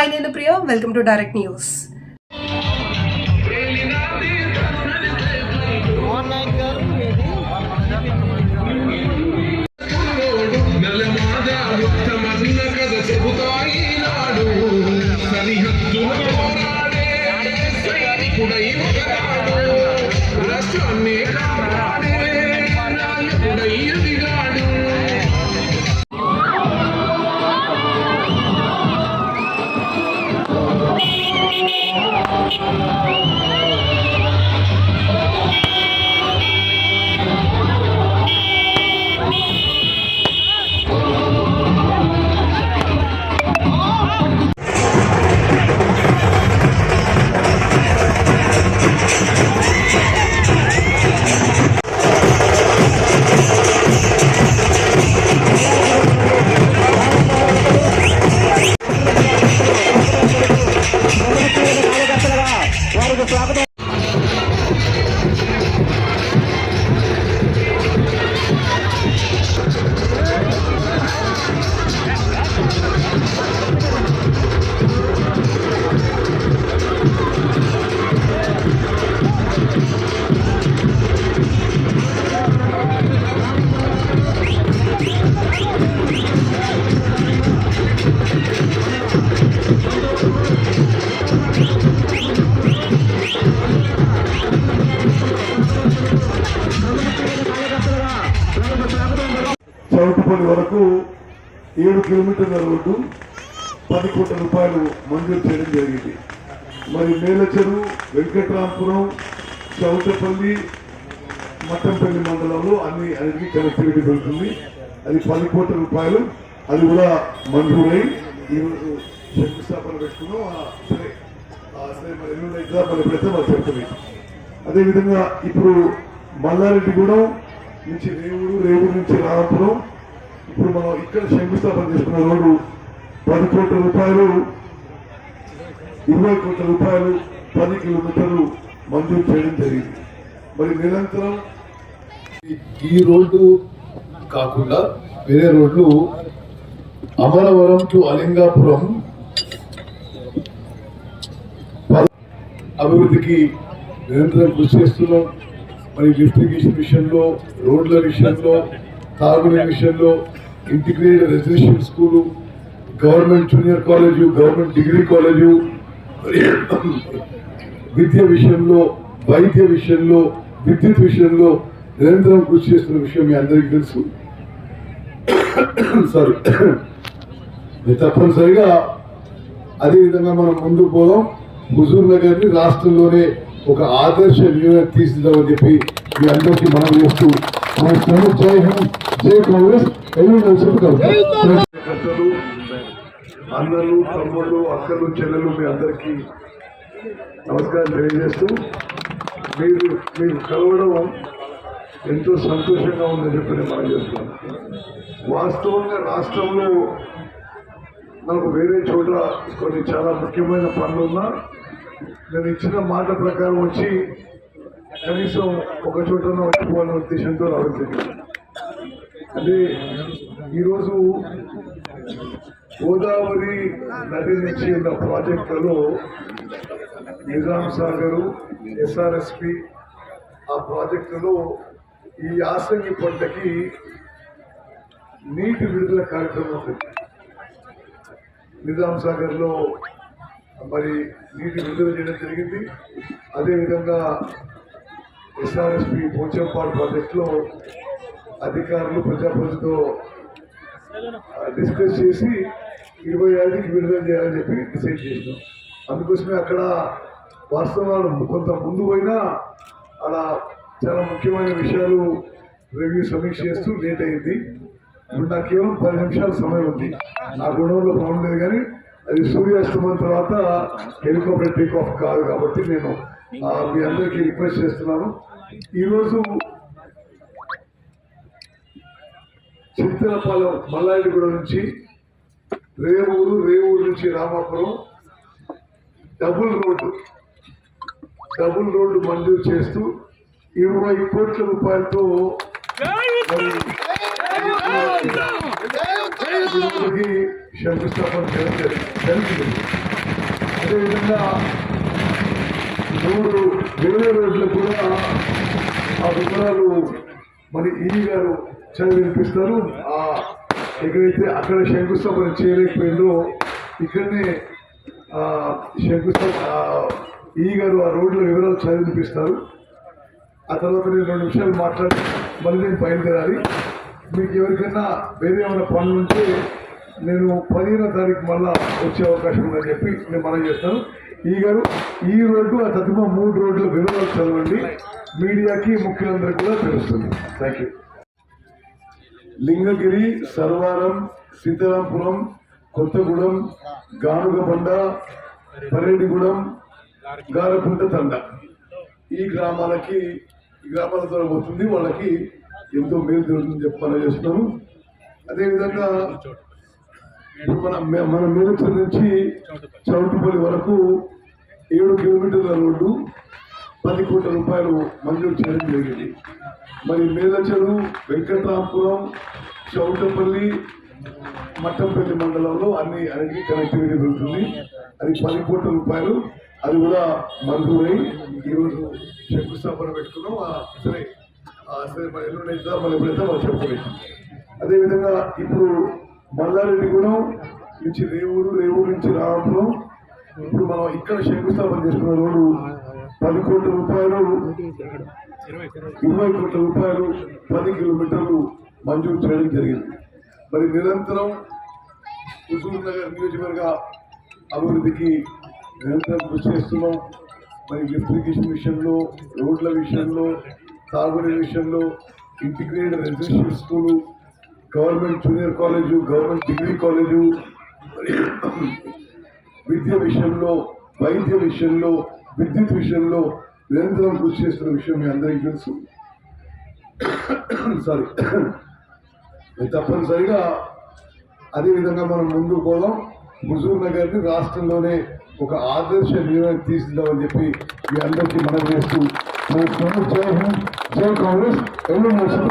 Hi Nilpriya, welcome to Direct News. Choutupalli వరకు ఏడు కిలోమీటర్ల రోడ్డు పది కోట్ల రూపాయలు మంజూరు చేయడం జరిగింది. మరి మేలచెరు వెంకట్రాంపురం చౌటపల్లి మట్టంపల్లి మండలంలో అన్ని అన్నిటికీ కనెక్టివిటీ దొరుకుతుంది. అది పది కోట్ల రూపాయలు. అది కూడా మంజూరై. ఈరోజు శంకుస్థాపన పెట్టుకున్నాం. ఆ, సరే. సరే మరి ఎల్లుండి మరి పెడితే మరి చెప్తుంది అదేవిధంగా ఇప్పుడు మల్లారెడ్డిగూడెం నుంచి రేవుడు రేవుడు నుంచి రామపురం ఇప్పుడు మనం ఇక్కడ శంకుస్థాపన చేసుకున్న రోడ్డు పది కోట్ల రూపాయలు ఇరవై కోట్ల రూపాయలు పది కిలోమీటర్లు మంజూరు చేయడం జరిగింది. మరి నిరంతరం ఈ రోడ్డు కాకుండా వేరే రోడ్లు అమరవరం టు అలింగాపురం అభివృద్ధికి నిరంతరం కృషి చేస్తున్నాం. మరి లిఫ్టిగేషన్ విషయంలో రోడ్ల విషయంలో తాగునీరు విషయంలో integrated residential school government junior college government degree college విద్య విషయంలో వైద్య విషయంలో విద్యుత్ విషయంలో నిరంతరం కృషి చేస్తున్న విషయం మీ అందరికీ తెలుసు. సారీ తప్పనిసరిగా అదేవిధంగా మనం ముందుకు పోదాం. హుజూర్ నగర్ని రాష్ట్రంలోనే ఒక ఆదర్శ నియోజక తీసుకుందామని చెప్పి మీ అందరికీ మనం చేస్తూ జై హింద్ జై కాంగ్రెస్ ఎల్లుండి చెప్తాం కార్యకర్తలు అన్నలు తమ్ముళ్ళు అక్కలు చెల్లెలు మీ అందరికీ నమస్కారం తెలియజేస్తూ మీరు మీరు కలవడం ఎంతో సంతోషంగా ఉందని చెప్పి నేను మనం చేస్తున్నాను వాస్తవంగా రాష్ట్రంలో నాకు వేరే చోట కొన్ని చాలా ముఖ్యమైన పనులు ఉన్నా నేను ఇచ్చిన మాట ప్రకారం వచ్చి కనీసం ఒక చోటన వచ్చిపోవాలనే ఉద్దేశంతో రావడం జరిగింది. అంటే ఈరోజు గోదావరి నది నుంచి ఉన్న ప్రాజెక్టులలో నిజాం సాగరు ఎస్ఆర్ఎస్పి ఆ ప్రాజెక్టులో ఈ యాసంగి పంటకి నీటి విడుదల కార్యక్రమం ఉంటుంది నిజాం సాగర్లో మరి నీటి విడుదల చేయడం జరిగింది. అదేవిధంగా ఎస్ఆర్ఎస్పి పోచంపాడు ప్రాజెక్టులో అధికారులు ప్రజాప్రతితో డిస్కస్ చేసి ఇరవై ఐదుకి విడుదల చేయాలని చెప్పి డిసైడ్ చేసినాం. అందుకోసమే అక్కడ వాస్తవాలు కొంత ముందు పోయినా అలా చాలా ముఖ్యమైన విషయాలు రివ్యూ సమీక్ష చేస్తూ లేట్ అయింది. ఇప్పుడు నాకు కేవలం పది నిమిషాల సమయం ఉంది. నా గుణంలో బాగుండేది లేదు కానీ అది సూర్యాస్తమం తర్వాత హెలికాప్టర్ టేక్ ఆఫ్ కాదు కాబట్టి నేను మీ అందరికీ రిక్వెస్ట్ చేస్తున్నాను. ఈరోజు చింతలపాలెం మల్లారెడ్డిగూడ నుంచి రేవూరు రేవూరు నుంచి Ramapuram double road double road మంజూరు చేస్తూ ఇరవై కోట్ల రూపాయలతో శంకుస్థాపన చేయడం జరిగింది. అదేవిధంగా మూడు వేరే రోడ్లు కూడా ఆ వివరాలు మరి ఈ గారు చదివి వినిపిస్తారు. ఆ ఎక్కడైతే అక్కడ శంకుస్థాపన చేయలేకపోయిందో ఇక్కడనే శంకుస్థాపన ఈ గారు ఆ రోడ్ల వివరాలు చదివి వినిపిస్తారు. ఆ తర్వాత నేను రెండు నిమిషాలు మాట్లాడి మళ్ళీ నేను బయలుదేరాలి. మీకు ఎవరికైనా వేరే ఏమైనా పనులు ఉంటే నేను పదిహేనో తారీఖు మళ్ళా వచ్చే అవకాశం ఉందని చెప్పి నేను మనం చేస్తాను. ఈ గారు ఈ రోడ్డు ఆ తదుమ మూడు రోడ్ల వివరాలు చదవండి. మీడియాకి ముఖ్యులందరికీ కూడా తెలుస్తుంది. Thank you Lingagiri Sarvaram Seetharampuram Kothagudem Ganugabanda Paredigudem Garapunta Thanda. ఈ గ్రామాలకి ఈ గ్రామాల ద్వారా వస్తుంది వాళ్ళకి ఎంతో మేలు జరుగుతుంది చెప్పాలని మనం చేస్తున్నాము. అదేవిధంగా మన మే- మన మేలచర్ నుంచి చౌటుపల్లి. వరకు ఏడు కిలోమీటర్ల రోడ్డు పది కోట్ల రూపాయలు మంజూరు చేయడం జరిగింది. మరి మేలచెరు వెంకట్రాంపురం చౌటపల్లి మట్టంపల్లి మండలంలో అన్ని అన్నిటికీ కనెక్టివిటీ దొరుకుతుంది. అది పది కోట్ల రూపాయలు. అది కూడా మంజూరై ఈరోజు శంకుస్థాపన పెట్టుకున్నాం. ఆ, సరే ఆ, సరే మరి ఎల్లుండి మళ్ళీ ఎప్పుడైతే వాళ్ళు చెప్పలేదు అదేవిధంగా ఇప్పుడు మల్లారెడ్డిగూడెం నుంచి రేవూరు రేవూరు నుంచి రావడంలో ఇప్పుడు మనం ఇక్కడ శంకుస్థాపన చేసుకున్న రోడ్డు పది కోట్ల రూపాయలు ఇరవై కోట్ల రూపాయలు పది కిలోమీటర్లు మంజూరు చేయడం జరిగింది. మరి నిరంతరం హుజూర్ నగర్ నియోజకవర్గ అభివృద్ధికి నిరంతరం కృషి చేస్తున్నాం. మరి ఎలక్ట్రికేషన్ విషయంలో రోడ్ల విషయంలో తాగునీరు విషయంలో integrated residential school government junior college government degree college విద్య విషయంలో వైద్య విషయంలో విద్యుత్ విషయంలో నిరంతరం కృషి చేస్తున్న విషయం మీ అందరికీ తెలుసు. సారీ తప్పనిసరిగా అదేవిధంగా మనం ముందుకు పోదాం. హుజూర్ నగర్ని రాష్ట్రంలోనే ఒక ఆదర్శ నిర్ణయం తీసుకుందామని చెప్పి మీ అందరికీ మనం చేస్తూ జై హింద్ జై కాంగ్రెస్. ఎన్నో మోసం